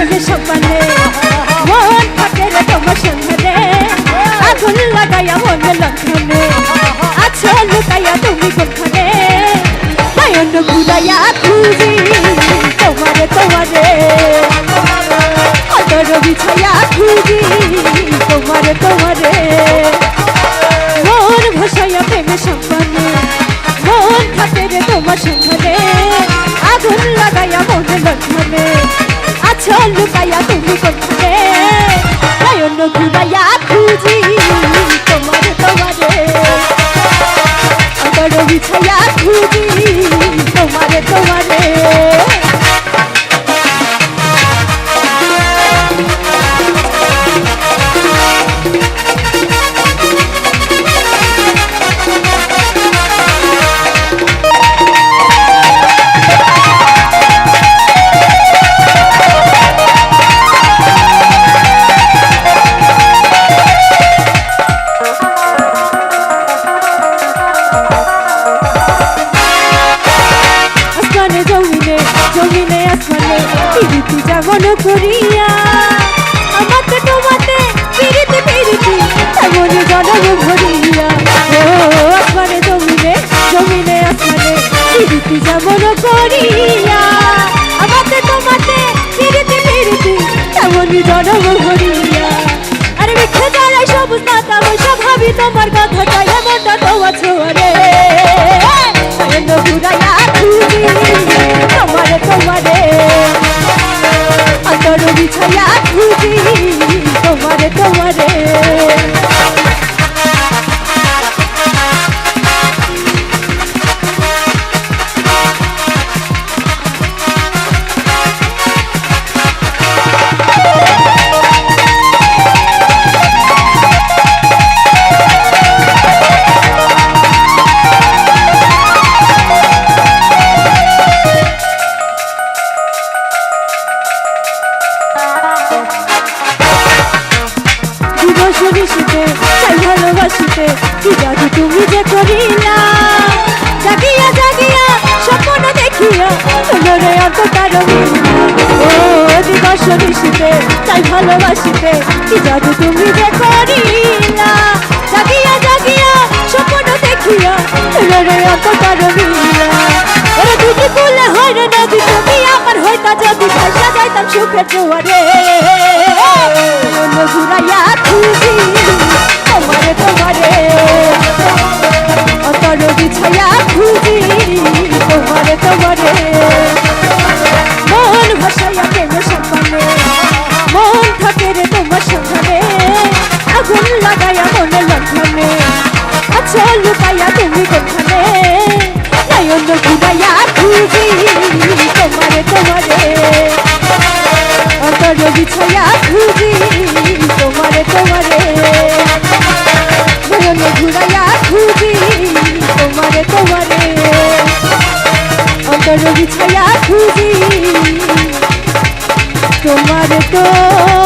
সপানে মন থাকে রে তোমার সন্ধানে আগুন লাগাইয়া মনে লক্ষণে। আছো লুকাইয়া তুমি কোনখানে নয়ন ঘুরাইয়া খুঁজি তোমারে তোমারে। আদর বিছাইয়া খুঁজি তোমারে তোমারে। মন ভাসাইয়া প্রেমে সম্পানে মন থাকে রে তোমার সন্ধানে আগুন লাগাইয়া মনে লক্ষণে। আছো লুকাইয়া তুমি কোনখানে নয়ন ঘুরাইয়া খুঁজি তোমার তোমারে আদর বিছাইয়া খুঁজি তোমারে তোমারে জমিনে আসমানে পিরিতি যেমন করিয়া। আমাতে তোমাতে পিরিতি পিরিতি তেমন জনম ভরিয়া। ও আসমানে জমিনে জমিনে আসমানে আমাতে তোমাতে জনম তোমারে শীতে চাই ভালোবাসিতে। কি জাদু তুমি যে করিলা, জাগিয়া জাগিয়া, স্বপ্ন দেখিয়া, তোমরে অন্তকার ও দিবসরি শীতে চাই ভালোবাসিতে কি জাদু তুমি যে করিলা। জাগিয়া জাগিয়া, স্বপ্ন দেখিয়া, তোমরে অন্তকার ওরে দুটি কুলে হয় রে নদী, তুমি আমার হইতা যদি ভাষা যাইতাম সুখের জোয়ারে। মনে লক্ষণে? আচ্ছা লুকাইয়া তুমি কোনখানে নয়ন ঘুরাইয়া খুঁজি, তোমারে তোমারে। অন্তর বিছাইয়া খুঁজি, তোমারে তোমারে। নয়ন ঘুরাইয়া খুঁজি, তোমারে তোমারে। অন্তর বিছাইয়া খুঁজি, তোমারে তোমারে